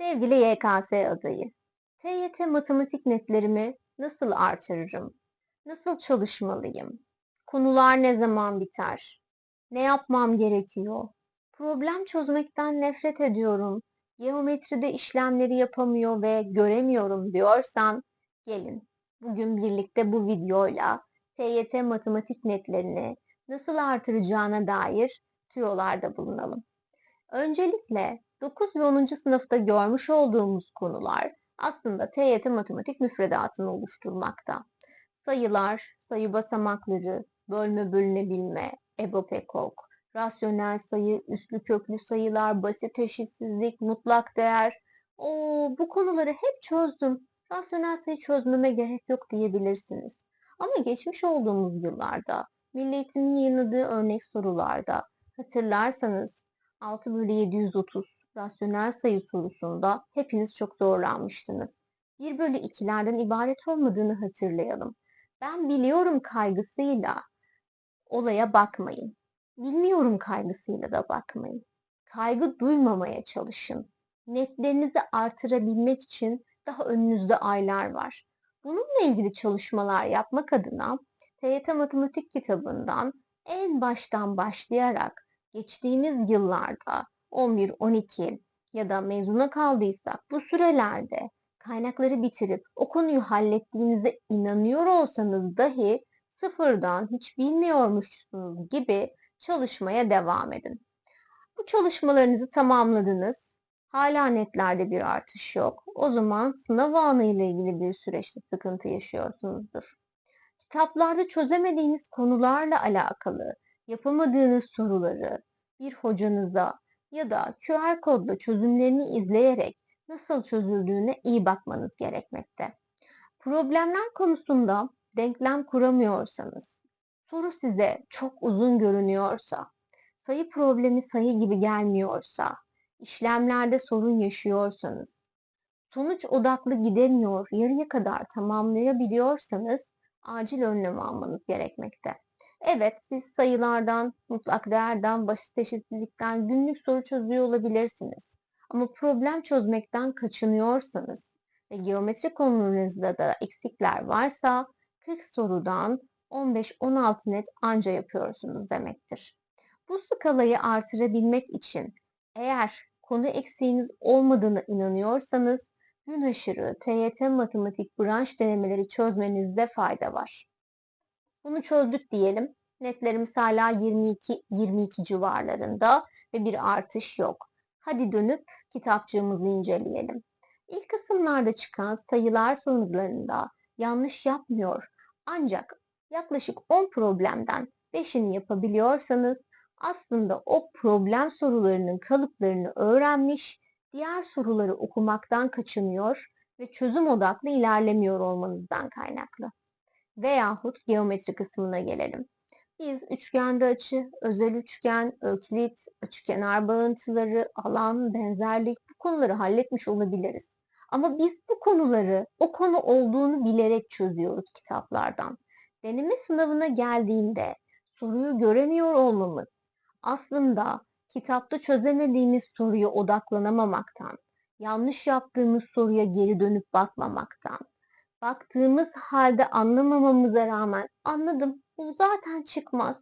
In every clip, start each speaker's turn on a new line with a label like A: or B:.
A: Sevgili YKS adayı, TYT matematik netlerimi nasıl artırırım? Nasıl çalışmalıyım? Konular ne zaman biter? Ne yapmam gerekiyor? Problem çözmekten nefret ediyorum. Geometride işlemleri yapamıyor ve göremiyorum diyorsan gelin. Bugün birlikte bu videoyla TYT matematik netlerini nasıl artıracağına dair tüyolarda bulunalım. Öncelikle 9 ve 10. sınıfta görmüş olduğumuz konular aslında TYT matematik müfredatını oluşturmakta. Sayılar, sayı basamakları, bölme bölünebilme, EBOB ekok, rasyonel sayı, üslü köklü sayılar, basit eşitsizlik, mutlak değer. O bu konuları hep çözdüm. Rasyonel sayı çözmeme gerek yok diyebilirsiniz. Ama geçmiş olduğumuz yıllarda Milli Eğitim'in yayınladığı örnek sorularda hatırlarsanız 6 bölü 730 rasyonel sayı sorusunda hepiniz çok zorlanmıştınız. 1 bölü 2'lerden ibaret olmadığını hatırlayalım. Ben biliyorum kaygısıyla olaya bakmayın. Bilmiyorum kaygısıyla da bakmayın. Kaygı duymamaya çalışın. Netlerinizi artırabilmek için daha önünüzde aylar var. Bununla ilgili çalışmalar yapmak adına TYT Matematik kitabından en baştan başlayarak geçtiğimiz yıllarda 11-12 ya da mezuna kaldıysak bu sürelerde kaynakları bitirip o konuyu hallettiğinize inanıyor olsanız dahi sıfırdan hiç bilmiyormuşsunuz gibi çalışmaya devam edin. Bu çalışmalarınızı tamamladınız. Hala netlerde bir artış yok. O zaman sınav anı ile ilgili bir süreçte sıkıntı yaşıyorsunuzdur. Kitaplarda çözemediğiniz konularla alakalı yapamadığınız soruları bir hocanıza ya da QR kodla çözümlerini izleyerek nasıl çözüldüğüne iyi bakmanız gerekmekte. Problemler konusunda denklem kuramıyorsanız, soru size çok uzun görünüyorsa, sayı problemi sayı gibi gelmiyorsa, işlemlerde sorun yaşıyorsanız, sonuç odaklı gidemiyor, yarıya kadar tamamlayabiliyorsanız acil önlem almanız gerekmekte. Evet, siz sayılardan, mutlak değerden, basit eşitsizlikten günlük soru çözüyor olabilirsiniz. Ama problem çözmekten kaçınıyorsanız ve geometri konularınızda da eksikler varsa 40 sorudan 15-16 net anca yapıyorsunuz demektir. Bu skalayı artırabilmek için eğer konu eksiğiniz olmadığını inanıyorsanız gün aşırı TYT matematik branş denemeleri çözmenizde fayda var. Bunu çözdük diyelim. Netlerimiz hala 22-22 civarlarında ve bir artış yok. Hadi dönüp kitapçığımızı inceleyelim. İlk kısımlarda çıkan sayılar sonuçlarında yanlış yapmıyor. Ancak yaklaşık 10 problemden 5'ini yapabiliyorsanız aslında o problem sorularının kalıplarını öğrenmiş, diğer soruları okumaktan kaçınıyor ve çözüm odaklı ilerlemiyor olmanızdan kaynaklı. Veyahut geometri kısmına gelelim. Biz üçgende açı, özel üçgen, öklit, açıkenar bağıntıları, alan, benzerlik bu konuları halletmiş olabiliriz. Ama biz bu konuları o konu olduğunu bilerek çözüyoruz kitaplardan. Deneme sınavına geldiğinde soruyu göremiyor olmamız aslında kitapta çözemediğimiz soruya odaklanamamaktan, yanlış yaptığımız soruya geri dönüp bakmamaktan, baktığımız halde anlamamamıza rağmen anladım bu zaten çıkmaz.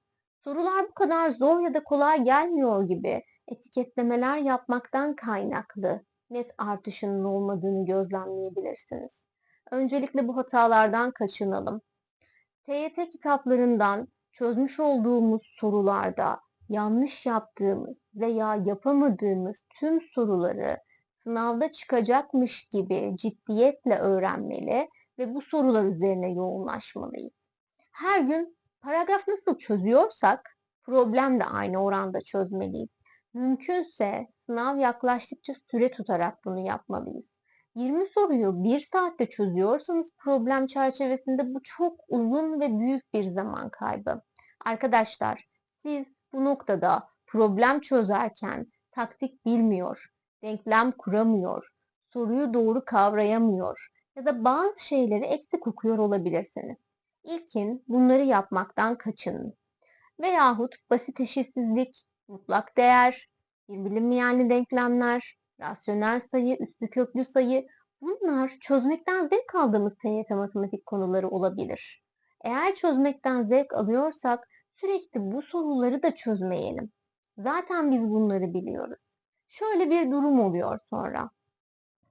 A: Sorular bu kadar zor ya da kolay gelmiyor gibi etiketlemeler yapmaktan kaynaklı net artışının olmadığını gözlemleyebilirsiniz. Öncelikle bu hatalardan kaçınalım. TYT kitaplarından çözmüş olduğumuz sorularda yanlış yaptığımız veya yapamadığımız tüm soruları sınavda çıkacakmış gibi ciddiyetle öğrenmeli ve bu sorular üzerine yoğunlaşmalıyız. Her gün paragraf nasıl çözüyorsak problem de aynı oranda çözmeliyiz. Mümkünse sınav yaklaştıkça süre tutarak bunu yapmalıyız. 20 soruyu 1 saatte çözüyorsanız problem çerçevesinde bu çok uzun ve büyük bir zaman kaybı. Arkadaşlar siz bu noktada problem çözerken taktik bilmiyor, denklem kuramıyor, soruyu doğru kavrayamıyor ya da bazı şeyleri eksik okuyor olabilirsiniz. İlkin bunları yapmaktan kaçının. Veyahut basit eşitsizlik, mutlak değer, bir bilinmeyenli denklemler, rasyonel sayı, üslü köklü sayı bunlar çözmekten zevk aldığımız TYT matematik konuları olabilir. Eğer çözmekten zevk alıyorsak sürekli bu soruları da çözmeyelim. Zaten biz bunları biliyoruz. Şöyle bir durum oluyor sonra.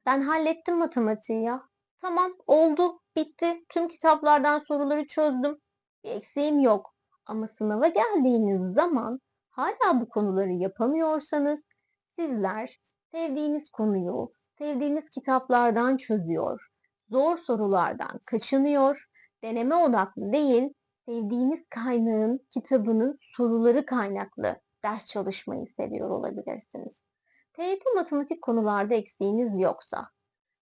A: Ben hallettim matematiği ya. Tamam oldu, bitti. Tüm kitaplardan soruları çözdüm. Bir eksiğim yok. Ama sınava geldiğiniz zaman hala bu konuları yapamıyorsanız sizler sevdiğiniz konuyu sevdiğiniz kitaplardan çözüyor, zor sorulardan kaçınıyor, deneme odaklı değil, sevdiğiniz kaynağın, kitabının soruları kaynaklı ders çalışmayı seviyor olabilirsiniz. TYT matematik konularda eksiğiniz yoksa,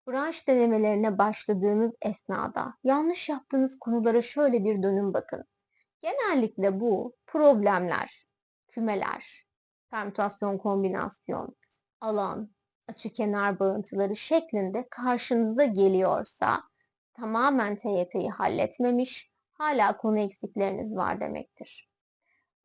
A: branş denemelerine başladığınız esnada yanlış yaptığınız konulara şöyle bir dönün bakın. Genellikle bu problemler, kümeler, permütasyon kombinasyon, alan, açıkenar bağıntıları şeklinde karşınıza geliyorsa tamamen TYT'yi halletmemiş, hala konu eksikleriniz var demektir.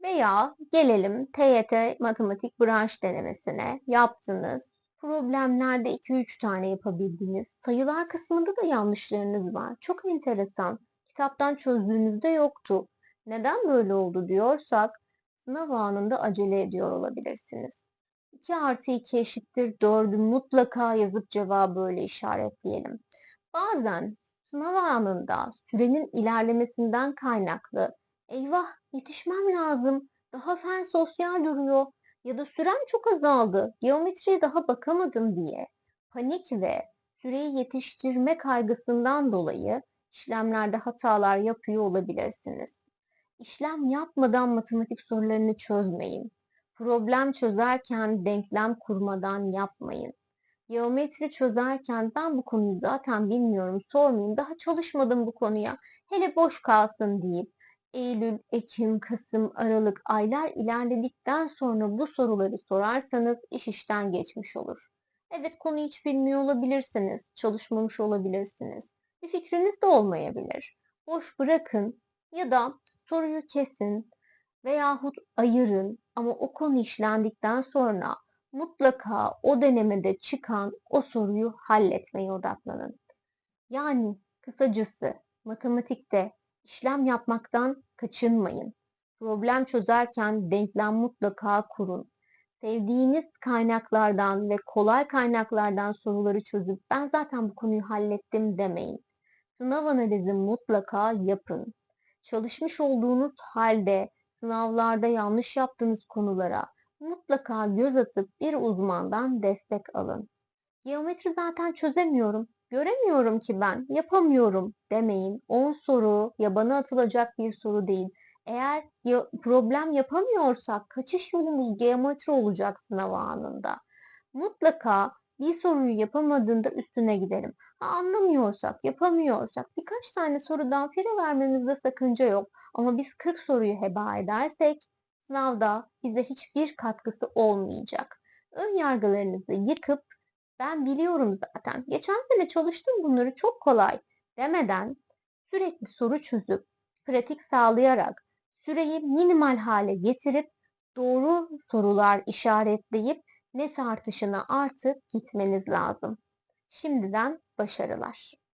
A: Veya gelelim TYT matematik branş denemesine yaptınız. Problemlerde 2-3 tane yapabildiniz. Sayılar kısmında da yanlışlarınız var. Çok enteresan. Kitaptan çözdüğünüzde yoktu. Neden böyle oldu diyorsak sınav anında acele ediyor olabilirsiniz. 2 artı 2 eşittir 4'ü mutlaka yazıp cevabı öyle işaretleyelim. Bazen sınav anında sürenin ilerlemesinden kaynaklı eyvah yetişmem lazım, daha fen sosyal duruyor ya da sürem çok azaldı, geometriye daha bakamadım diye panik ve süreyi yetiştirme kaygısından dolayı işlemlerde hatalar yapıyor olabilirsiniz. İşlem yapmadan matematik sorularını çözmeyin. Problem çözerken denklem kurmadan yapmayın. Geometri çözerken ben bu konuyu zaten bilmiyorum, sormayayım, daha çalışmadım bu konuya, hele boş kalsın deyip Eylül, Ekim, Kasım, Aralık aylar ilerledikten sonra bu soruları sorarsanız iş işten geçmiş olur. Evet konu hiç bilmiyor olabilirsiniz, çalışmamış olabilirsiniz. Bir fikriniz de olmayabilir. Boş bırakın ya da soruyu kesin veyahut ayırın ama o konu işlendikten sonra mutlaka o denemede çıkan o soruyu halletmeye odaklanın. Yani kısacası matematikte işlem yapmaktan kaçınmayın. Problem çözerken denklem mutlaka kurun. Sevdiğiniz kaynaklardan ve kolay kaynaklardan soruları çözüp ben zaten bu konuyu hallettim demeyin. Sınav analizi mutlaka yapın. Çalışmış olduğunuz halde sınavlarda yanlış yaptığınız konulara mutlaka göz atıp bir uzmandan destek alın. Geometri zaten çözemiyorum, göremiyorum ki ben, yapamıyorum demeyin. 10 soru yabana atılacak bir soru değil. Eğer problem yapamıyorsak kaçış yolumuz geometri olacak sınav anında. Mutlaka bir soruyu yapamadığında üstüne gidelim. Ha, anlamıyorsak, yapamıyorsak birkaç tane sorudan fire vermemizde sakınca yok. Ama biz 40 soruyu heba edersek sınavda bize hiçbir katkısı olmayacak. Ön yargılarınızı yıkıp ben biliyorum zaten, geçen sene çalıştım bunları çok kolay demeden sürekli soru çözüp, pratik sağlayarak, süreyi minimal hale getirip doğru sorular işaretleyip net artışına artık gitmeniz lazım. Şimdiden başarılar.